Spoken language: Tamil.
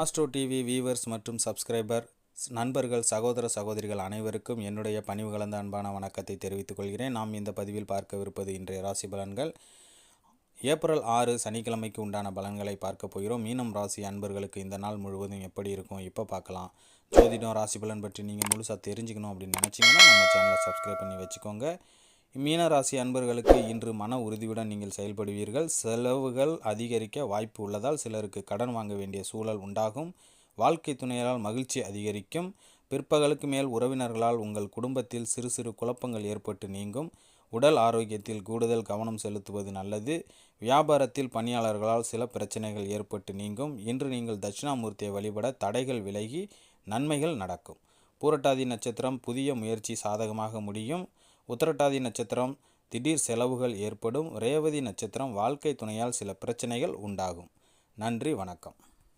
ஆஸ்ட்ரோ டிவி வீவர்ஸ் மற்றும் சப்ஸ்கிரைபர் நண்பர்கள் சகோதர சகோதரிகள் அனைவருக்கும் என்னுடைய பணிவு கலந்த அன்பான வணக்கத்தை தெரிவித்துக் கொள்கிறேன். நாம் இந்த பதிவில் பார்க்கவிருப்பது இன்றைய ராசி பலன்கள். ஏப்ரல் ஆறு சனிக்கிழமைக்கு உண்டான பலன்களை பார்க்க போகிறோம். மீனம் ராசி அன்பர்களுக்கு இந்த நாள் முழுவதும் எப்படி இருக்கும்? இப்போ பார்க்கலாம். ஜோதிடம் ராசி பலன் பற்றி நீங்கள் முழுசாக தெரிஞ்சுக்கணும் அப்படின்னு நினச்சிங்கன்னா நம்ம சேனலை சப்ஸ்கிரைப் பண்ணி வச்சுக்கோங்க. மீன ராசி அன்பர்களுக்கு இன்று மன உறுதியுடன் நீங்கள் செயல்படுவீர்கள். செலவுகள் அதிகரிக்க வாய்ப்பு உள்ளதால் சிலருக்கு கடன் வாங்க வேண்டிய சூழல் உண்டாகும். வாழ்க்கை துணையால் மகிழ்ச்சி அதிகரிக்கும். பிற்பகலுக்கு மேல் உறவினர்களால் உங்கள் குடும்பத்தில் சிறு சிறு குழப்பங்கள் ஏற்பட்டு நீங்கும். உடல் ஆரோக்கியத்தில் கூடுதல் கவனம் செலுத்துவது நல்லது. வியாபாரத்தில் பணியாளர்களால் சில பிரச்சனைகள் ஏற்பட்டு நீங்கும். இன்று நீங்கள் தட்சிணாமூர்த்தியை வழிபட தடைகள் விலகி நன்மைகள் நடக்கும். பூரட்டாதி நட்சத்திரம் புதிய முயற்சி சாதகமாக முடியும். உத்திரட்டாதி நட்சத்திரம் திடீர் செலவுகள் ஏற்படும் ரேவதி நட்சத்திரம் வாழ்க்கை துணையால் சில பிரச்சனைகள் உண்டாகும். நன்றி வணக்கம்.